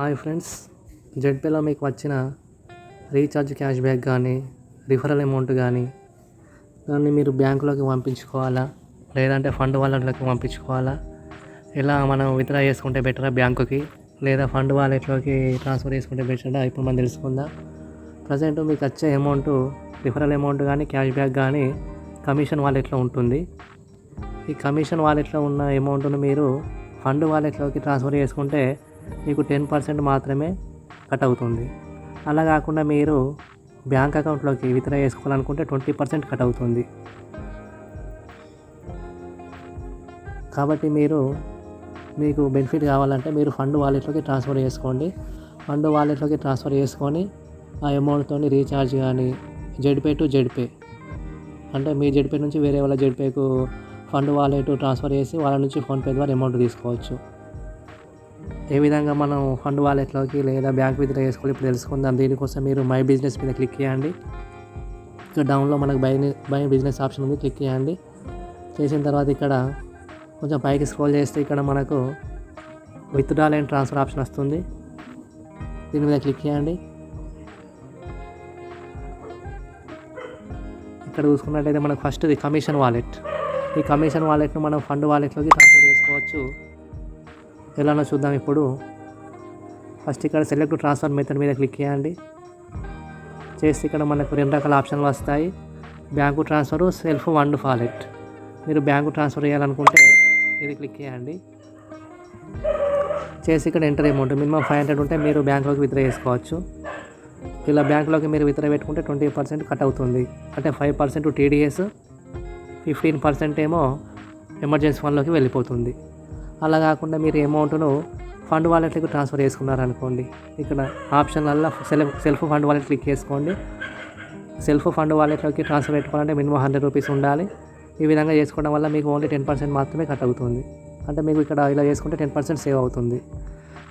Hi friends జెడ్పేలో మీకు వచ్చిన రీఛార్జ్ క్యాష్ బ్యాక్ కానీ రిఫరల్ అమౌంట్ కానీ దాన్ని మీరు బ్యాంకులోకి పంపించుకోవాలా? లేదంటే ఫండ్ వాలెట్లోకి పంపించుకోవాలా? ఎలా మనం విత్డ్రా చేసుకుంటే బెటరా బ్యాంకుకి? లేదా ఫండ్ వాలెట్లోకి ట్రాన్స్ఫర్ చేసుకుంటే బెటరా? ఇప్పుడు మనం తెలుసుకుందాం. ప్రజెంట్ మీకు వచ్చే అమౌంట్ రిఫరల్ అమౌంట్ కానీ క్యాష్ బ్యాక్ కానీ కమిషన్ వాలెట్లో ఉంటుంది. ఈ కమిషన్ వాలెట్లో ఉన్న అమౌంట్ను మీరు ఫండ్ వాలెట్లోకి ట్రాన్స్ఫర్ చేసుకుంటే మీకు టెన్ పర్సెంట్ మాత్రమే కట్ అవుతుంది. అలా కాకుండా మీరు బ్యాంక్ అకౌంట్లోకి విత్డ్రా చేసుకోవాలనుకుంటే ట్వంటీ పర్సెంట్ కట్ అవుతుంది. కాబట్టి మీరు మీకు బెనిఫిట్ కావాలంటే మీరు ఫండ్ వాలెట్లోకి ట్రాన్స్ఫర్ చేసుకోండి. ఫండ్ వాలెట్లోకి ట్రాన్స్ఫర్ చేసుకొని ఆ అమౌంట్తో రీఛార్జ్ కానీ జెడ్పే టు జెడ్పే అంటే మీ జెడ్పే నుంచి వేరే వాళ్ళ జెడ్పేకు ఫండ్ వాలెట్ ట్రాన్స్ఫర్ చేసి వాళ్ళ నుంచి ఫోన్పే ద్వారా అమౌంట్ తీసుకోవచ్చు. ఏ విధంగా మనం ఫండ్ వాలెట్లోకి లేదా బ్యాంక్ విత్డ్రా చేసుకోవాలి ఇప్పుడు తెలుసుకుందాం. దీనికోసం మీరు మై బిజినెస్ మీద క్లిక్ చేయండి. ఇక్కడ డౌన్లో మనకు బై బై బిజినెస్ ఆప్షన్ ఉంది. క్లిక్ చేయండి. చేసిన తర్వాత ఇక్కడ కొంచెం పైకి స్క్రోల్ చేస్తే ఇక్కడ మనకు విత్డ్రాల్ అండ్ ట్రాన్స్ఫర్ ఆప్షన్ వస్తుంది. దీని మీద క్లిక్ చేయండి. ఇక్కడ చూసుకున్నట్టయితే మనకు ఫస్ట్ది కమిషన్ వాలెట్. ఈ కమిషన్ వాలెట్ను మనం ఫండ్ వాలెట్లోకి ట్రాన్స్ఫర్ చేసుకోవచ్చు. ఎలానో చూద్దాం ఇప్పుడు. ఫస్ట్ ఇక్కడ సెలెక్ట్ ట్రాన్స్ఫర్ మెథడ్ మీద క్లిక్ చేయండి. చేస్తే ఇక్కడ మనకు రెండు రకాల ఆప్షన్లు వస్తాయి. Bank transfer self one wallet మీరు బ్యాంకు ట్రాన్స్ఫర్ చేయాలనుకుంటే ఇది క్లిక్ చేయండి. చేసి ఇక్కడ enter amount minimum five hundred ఉంటే మీరు బ్యాంక్లోకి విత్డ్రా చేసుకోవచ్చు. ఇలా బ్యాంకులోకి మీరు విత్డ్రా పెట్టుకుంటే ట్వంటీ పర్సెంట్ కట్ అవుతుంది. అంటే five percent TDS fifteen percent ఏమో ఎమర్జెన్సీ ఫండ్లోకి వెళ్ళిపోతుంది. అలా కాకుండా మీరు అమౌంట్ను ఫండ్ వాలెట్లకు ట్రాన్స్ఫర్ చేసుకున్నారనుకోండి ఇక్కడ ఆప్షన్లల్లో self self fund wallet click చేసుకోండి. సెల్ఫ్ ఫండ్ వాలెట్లోకి ట్రాన్స్ఫర్ పెట్టుకోవాలంటే మినిమం హండ్రెడ్ రూపీస్ ఉండాలి. ఈ విధంగా చేసుకోవడం వల్ల మీకు ఓన్లీ టెన్ పర్సెంట్ మాత్రమే కట్ అవుతుంది. అంటే మీకు ఇక్కడ ఇలా చేసుకుంటే టెన్ పర్సెంట్ సేవ్ అవుతుంది.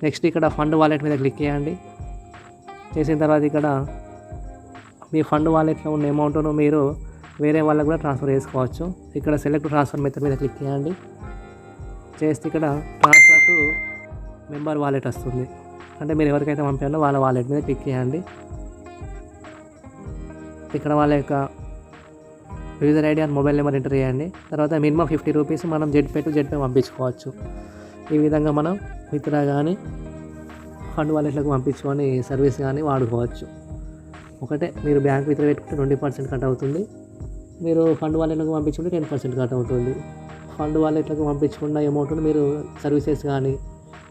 నెక్స్ట్ ఇక్కడ ఫండ్ వాలెట్ మీద క్లిక్ చేయండి. చేసిన తర్వాత ఇక్కడ మీ ఫండ్ వాలెట్లో ఉన్న అమౌంట్ను మీరు వేరే వాళ్ళకు కూడా ట్రాన్స్ఫర్ చేసుకోవచ్చు. ఇక్కడ సెలెక్ట్ ట్రాన్స్ఫర్ మెథడ్ మీద క్లిక్ చేయండి. చేస్తే ఇక్కడ ట్రాన్స్ఫర్ టు మెంబర్ వాలెట్ వస్తుంది. అంటే మీరు ఎవరికైతే పంపారో వాళ్ళ వాలెట్ మీద క్లిక్ చేయండి. ఇక్కడ వాళ్ళ యొక్క user ID and mobile number enter చేయండి. తర్వాత మినిమం ఫిఫ్టీ రూపీస్ మనం జెడ్పే టు జెడ్పే పంపించుకోవచ్చు. ఈ విధంగా మనం మిత్ర కానీ ఫండ్ వాలెట్లకు పంపించుకొని సర్వీస్ కానీ వాడుకోవచ్చు. ఒకటే మీరు బ్యాంక్ మిత్ర పెట్టుకుంటే ట్వంటీ పర్సెంట్ కట్ అవుతుంది. మీరు ఫండ్ వాలెట్లకు పంపించుకుంటే టెన్ పర్సెంట్ కట్ అవుతుంది. ఫండ్ వాళ్ళు ఇట్లా పంపించకుండా అమౌంట్ను మీరు సర్వీసెస్ కానీ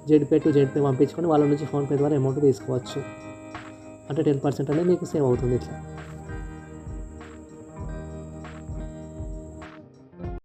జెడ్పే టు జెడ్పే పంపించుకొని వాళ్ళ నుంచి ఫోన్పే ద్వారా అమౌంట్ తీసుకోవచ్చు. అంటే టెన్ పర్సెంట్ అనేది మీకు సేవ్ అవుతుంది ఇట్లా.